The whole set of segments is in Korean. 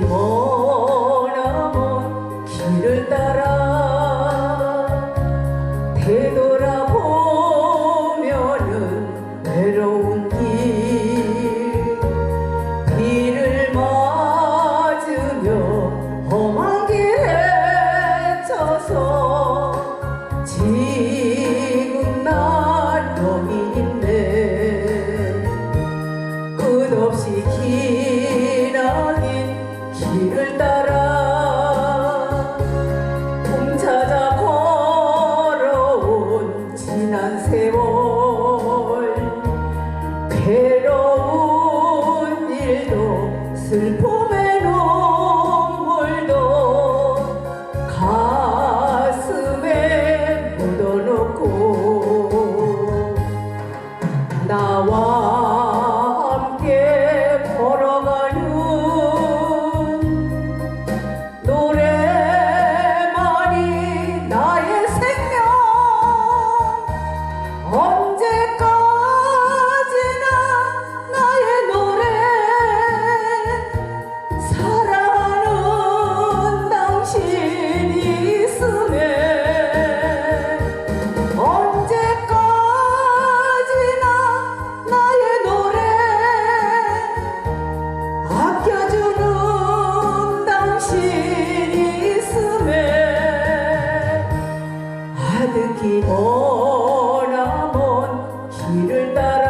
머나먼 길을 따라 되돌아보면은 외로운 길. 비를 맞으며 험한 길에 쳐서 그대로 슬퍼. 가득히 돌아본 길을 따라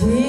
Jesus.